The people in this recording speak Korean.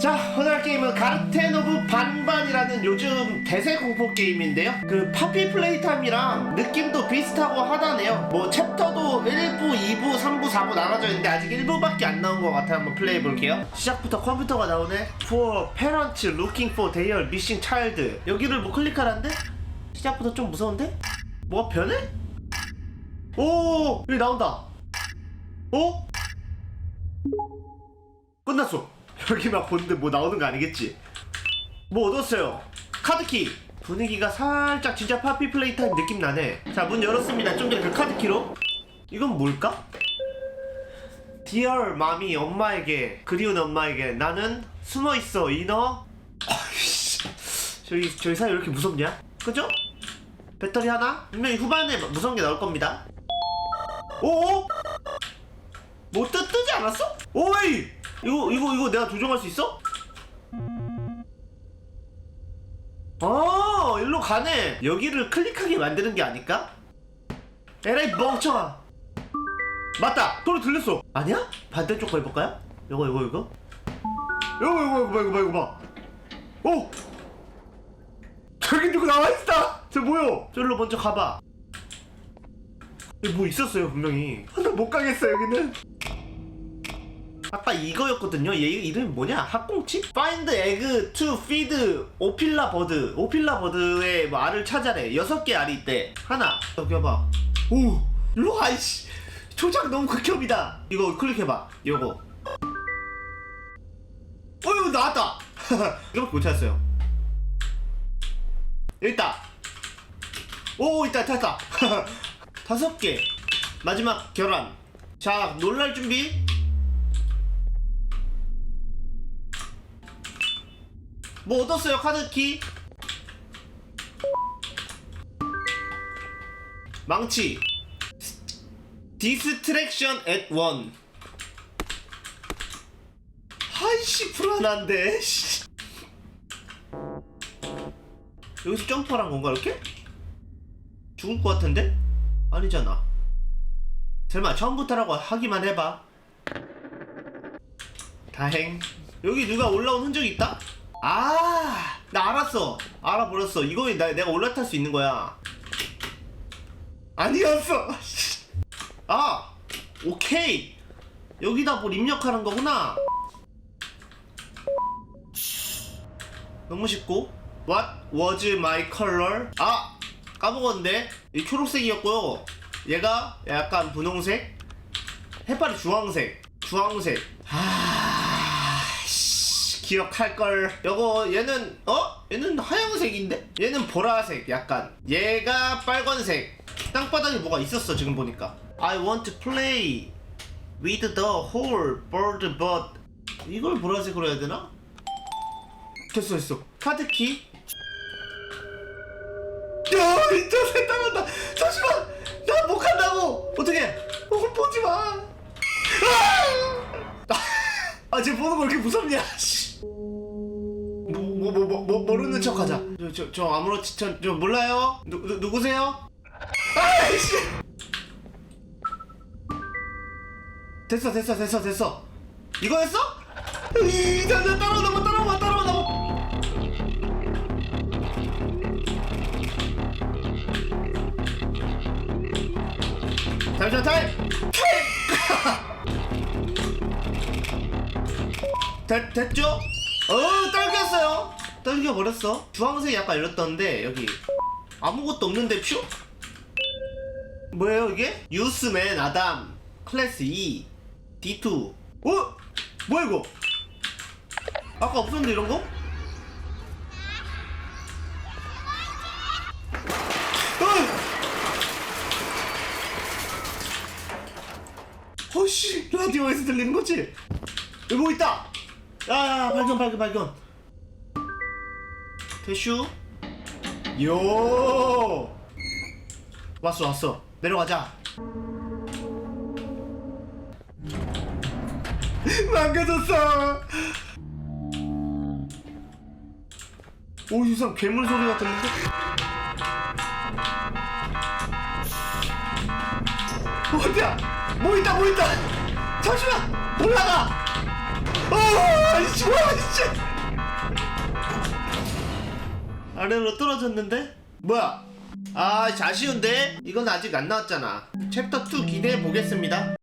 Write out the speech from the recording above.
자 오늘 할 게임은 가르텐 오브 반반이라는 요즘 대세 공포 게임인데요 그 파피 플레이타임이랑 느낌도 비슷하고 하다네요 뭐 챕터도 1부, 2부, 3부, 4부 나눠져 있는데 아직 1부밖에 안 나온 것 같아요 한번 플레이 해볼게요 시작부터 컴퓨터가 나오네 For parents looking for their missing child 여기를 뭐 클릭하라는데? 시작부터 좀 무서운데? 뭐가 변해? 오 여기 나온다 어? 끝났어. 여기 막 보는데 뭐 나오는 거 아니겠지? 뭐 얻었어요? 카드키. 분위기가 살짝 진짜 파피 플레이 타임 느낌 나네. 자, 문 열었습니다. 좀 전에 그 카드키로. 이건 뭘까? Dear 마미 엄마에게 그리운 엄마에게 나는 숨어 있어 이너. 아이씨. 저희 저희 사이 왜 이렇게 무섭냐? 그죠? 배터리 하나? 분명히 후반에 무서운 게 나올 겁니다. 오? 뭐 뜨, 뜨지 않았어? 오이! 이거 이거 이거 내가 조정할 수 있어? 아 일로 가네 여기를 클릭하게 만드는 게 아닐까? 에라이 멍청아 맞다 소리 들렸어 아니야? 반대쪽 거 해볼까요? 이거 이거 이거 이거 이거 이거 봐 이거 봐 이거 봐 오! 저기 누구 나와있다 저 뭐요? 저기로 먼저 가봐 뭐 있었어요 분명히 아, 나못 가겠어 여기는 아까 이거였거든요. 얘 이름이 뭐냐? 학꽁치? Find egg to feed 오필라 버드. 오필라 버드의 뭐 알을 찾아래. 여섯 개 알이 있대. 하나. 여기 와봐. 오! 일로 와, 이씨. 조작 너무 극혐이다. 이거 클릭해봐. 요거. 어휴, 나왔다! 이거밖에 못 찾았어요. 여기 있다. 오, 있다, 찾았다. 다섯 개. 마지막 결혼. 자, 놀랄 준비. 뭐 얻었어요 카드키 망치 디스트랙션 앳 원. 아이씨 불안한데 씨. 여기서 점프한 건가 이렇게? 죽을 것 같은데? 아니잖아 설마 처음부터라고 하기만 해봐 다행 여기 누가 올라온 흔적이 있다? 아, 나 알았어. 알아버렸어. 이거 나, 내가 올라탈 수 있는 거야. 아니었어. 아, 오케이. 여기다 뭘 입력하는 거구나. 너무 쉽고. What was my color? 아, 까먹었는데. 이 초록색이었고요. 얘가 약간 분홍색. 해파리 주황색. 주황색. 아, 씨, 기억할 걸. 요거 얘는 어? 얘는 하얀색인데? 얘는 보라색 약간. 얘가 빨간색. 땅바닥에 뭐가 있었어 지금 보니까. I want to play with the whole bird but 이걸 보라색으로 해야 되나? 됐어 됐어. 카드키. 야, 진짜 세당한다. 잠시만, 나 못 간다고. 어떻게? 어, 보지 마. 아! 아, 쟤 보는 거 이렇게 무섭냐? 모르는 척하자. 저, 저, 저 아무렇지, 저, 저 몰라요. 누, 누 누구세요? 아이씨. 됐어, 됐어, 됐어, 됐어. 이거였어? 이, 나, 나 따라오 나봐, 따라오봐, 따라오나봐. 잠시만 타임! 됐, 됐죠? 어 떨겼어요 떨겨버렸어 주황색이 약간 이렇던데 여기 아무것도 없는데 퓨? 뭐예요 이게? 유스맨 아담 클래스 2 D2 어? 뭐야 이거? 아까 없었는데 이런 거? 어! 어씨 라디오에서 들리는 거지? 여기 뭐 있다! 야 발견 발견 발견 대슈. 요. 왔어 왔어. 내려가자. 망가졌어. 오 이상 괴물 소리가 들리는데? 어디야? 뭐 있다 뭐 있다! 잠시만! 올라가! 어, 아이씨, 아이씨. 아래로 떨어졌는데? 뭐야? 아, 아쉬운데? 이건 아직 안 나왔잖아. 챕터 2 기대해 보겠습니다.